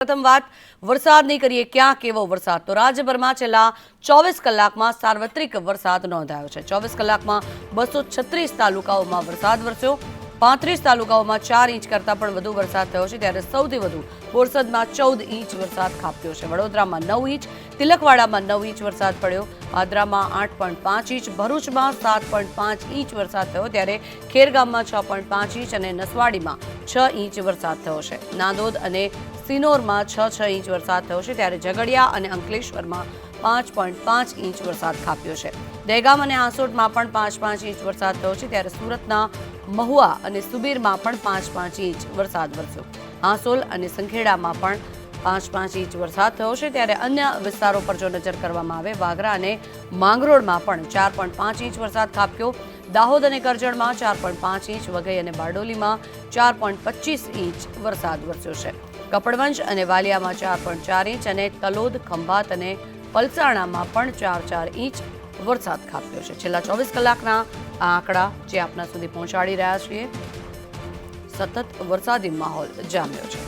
પ્રથમ વાત વરસાદની કરીએ ક્યાં કેવો વરસાદ. તો રાજ્યભરમાં છેલ્લા ચોવીસ કલાકમાં સાર્વત્રિક વરસાદ નોંધાયો છે. ચોવીસ કલાકમાં બસો છત્રીસ તાલુકાઓમાં વરસાદ વરસ્યો. પાંત્રીસ તાલુકાઓમાં ચાર ઇંચ કરતાં પણ વધુ વરસાદ થયો છે. ત્યારે સૌથી વધુ બોરસદમાં ચૌદ ઇંચ વરસાદ ખાબક્યો છે. વડોદરામાં નવ ઇંચ, તિલકવાડામાં નવ ઇંચ વરસાદ પડ્યો. આદરામાં આઠ પોઈન્ટ પાંચ ઇંચ, ભરૂચમાં સાત પોઈન્ટ પાંચ ઇંચ વરસાદ થયો. ત્યારે ખેરગામમાં છ પોઈન્ટ પાંચ ઇંચ અને નસવાડીમાં છ ઇંચ વરસાદ થયો છે. નાંદોદ અને સિનોરમાં છ છ ઇંચ વરસાદ થયો છે ત્યારે ઝઘડિયા અને અંકલેશ્વરમાં પાંચ પોઈન્ટ પાંચ ઇંચ વરસાદ ખાપ્યો છે. દહેગામ અને આસોટમાં પણ પાંચ પાંચ ઇંચ વરસાદ થયો છે ત્યારે સુરતના મહુવા અને સુબીરમાં પણ પાંચ પાંચ ઇંચ વરસાદ વરસ્યો. આસોલ અને સંખેડામાં પણ પાંચ પાંચ ઇંચ વરસાદ થયો છે ત્યારે અન્ય વિસ્તારો પર જો નજર કરવામાં આવે, વાગરા અને માંગરોળમાં પણ ચાર પોઈન્ટ પાંચ ઇંચ વરસાદ ખાબક્યો દાહોદ અને કરજણમાં ચાર પોઈન્ટ પાંચ ઇંચ, વઘઈ અને બારડોલીમાં ચાર પોઈન્ટ પચીસ ઇંચ વરસાદ વરસ્યો છે. કપડવંજ અને વાલિયામાં ચાર પોઈન્ટ ચાર ઇંચ અને તલોદ, ખંભાત અને પલસાણામાં પણ ચાર ચાર ઇંચ વરસાદ ખાબક્યો છે. છેલ્લા ચોવીસ કલાકના આ આંકડા જે આપના સુધી પહોંચાડી રહ્યા છીએ, સતત વરસાદી માહોલ જામ્યો છે.